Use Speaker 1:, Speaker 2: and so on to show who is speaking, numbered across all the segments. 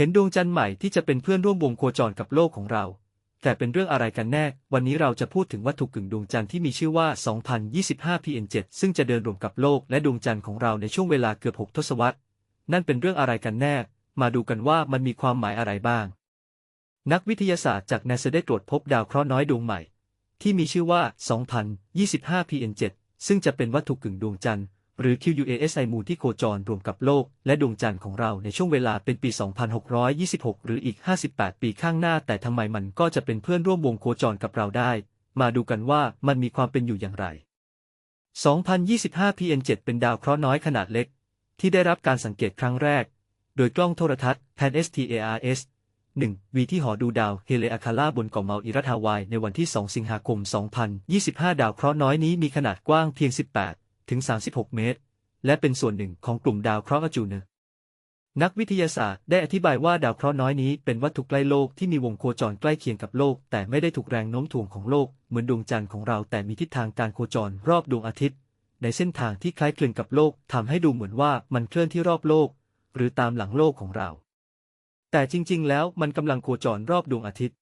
Speaker 1: เห็นดวงจันทร์ใหม่ที่จะเป็นเพื่อนร่วมวงโคจรกับโลกของเรา แต่เป็นเรื่องอะไรกันแน่ วันนี้เราจะพูดถึงวัตถุกึ่งดวงจันทร์ที่มีชื่อว่า 2025 PN7 ซึ่งจะเดินรวมกับโลกและดวงจันทร์ของเราในช่วงเวลาเกือบ 6 ทศวรรษ นั่นเป็นเรื่องอะไรกันแน่ มาดูกันว่ามันมีความหมายอะไรบ้าง นักวิทยาศาสตร์จากนาซาได้ตรวจพบดาวเคราะห์น้อยดวงใหม่ ที่มีชื่อว่า 2025 PN7 ซึ่งจะเป็นวัตถุกึ่งดวงจันทร์ หรือ QUASI มูลที่โคจรรวมกับโลก และดวงจันทร์ของเราในช่วงเวลาเป็นปี 2626 หรืออีก 58 ปีข้างหน้า แต่ทำไมมันก็จะเป็นเพื่อนร่วมวงโคจรกับเราได้ มาดูกันว่ามันมีความเป็นอยู่อย่างไร 2025 PN7 เป็นดาวเคราะห์น้อยขนาดเล็ก ที่ได้รับการสังเกตครั้งแรก โดยกล้องโทรทัศน์ Pan STARS 1วีที่หอดูดาวเฮเลอาคาล่าบนเกาะเมาอิรัตฮาวายในวันที่ 2 สิงหาคม 2025 ดาวเคราะห์น้อยนี้มีขนาดกว้างเพียง 18 ถึง 36 เมตร และเป็นส่วนหนึ่งของกลุ่มดาวเคราะห์อจูเนนักวิทยาศาสตร์ได้อธิบายว่าดาวเคราะห์น้อยนี้เป็นวัตถุใกล้โลกที่มีวงโคจรใกล้เคียงกับโลก แต่ไม่ได้ถูกแรงโน้มถ่วงของโลกเหมือนดวงจันทร์ของเราแต่มีทิศทางการโคจรรอบดวงอาทิตย์ ในเส้นทางที่คล้ายคลึงกับโลกทำให้ดูเหมือนว่ามันเคลื่อนที่รอบโลก หรือตามหลังโลกของเรา แต่จริง ๆ แล้วมันกำลังโคจรรอบดวงอาทิตย์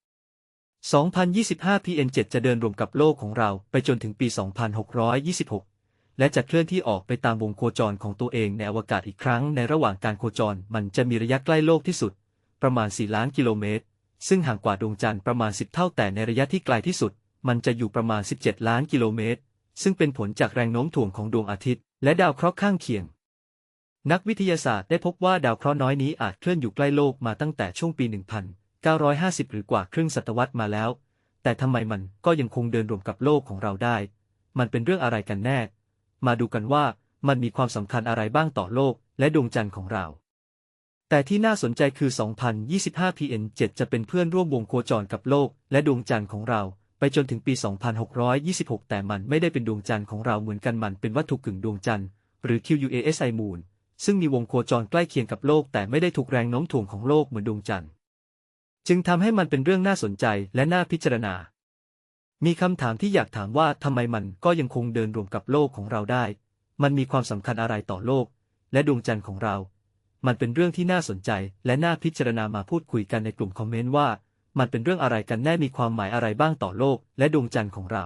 Speaker 1: 2025 PN7 จะเดินรวมกับโลกของเราไปจนถึงปี 2626 และจะเคลื่อนที่ออกไปตามวงโคจรของตัวเองในอวกาศอีกครั้งในระหว่างการโคจรมันจะมีระยะใกล้โลกที่สุด ประมาณ 4 ล้านกิโลเมตร ซึ่งห่างกว่าดวงจันทร์ประมาณ 10 เท่าแต่ในระยะที่ไกลที่สุด มันจะอยู่ประมาณ 17 ล้านกิโลเมตร ซึ่งเป็นผลจากแรงโน้มถ่วงของดวงอาทิตย์ และดาวเคราะห์ข้างเคียง นักวิทยาศาสตร์ได้พบว่าดาวเคราะห์น้อยนี้อาจเคลื่อนอยู่ใกล้โลกมาตั้งแต่ช่วงปี 1950 หรือกว่าครึ่งศตวรรษมาแล้ว แต่ทำไมมันก็ยังคงเดินรวมกับโลกของเราได้ มันเป็นเรื่องอะไรกันแน่ มาดูกันว่ามันมีความสำคัญอะไรบ้างต่อโลกและดวงจันทร์ของเรา แต่ที่น่าสนใจคือ 2025 PN7 จะเป็นเพื่อนร่วมวงโคจรกับโลกและดวงจันทร์ของเรา ไปจนถึงปี 2626 แต่มันไม่ได้เป็นดวงจันทร์ของเราเหมือนกันมันเป็นวัตถุกึ่งดวงจันทร์หรือ QUASI Moon ซึ่งมีวงโคจรใกล้เคียงกับโลก แต่ไม่ได้ถูกแรงโน้มถ่วงของโลกเหมือนดวงจันทร์ จึงทำให้มันเป็นเรื่องน่าสนใจและน่าพิจารณา มีคำถามที่อยากถามว่าทำไมมันก็ยังคงเดินรวมกับโลกของเราได้ มันมีความสำคัญอะไรต่อโลก และดวงจันทร์ของเรา มันเป็นเรื่องที่น่าสนใจ และน่าพิจารณามาพูดคุยกันในกลุ่มคอมเมนต์ว่า มันเป็นเรื่องอะไรกันแน่มีความหมายอะไรบ้างต่อโลก และดวงจันทร์ของเรา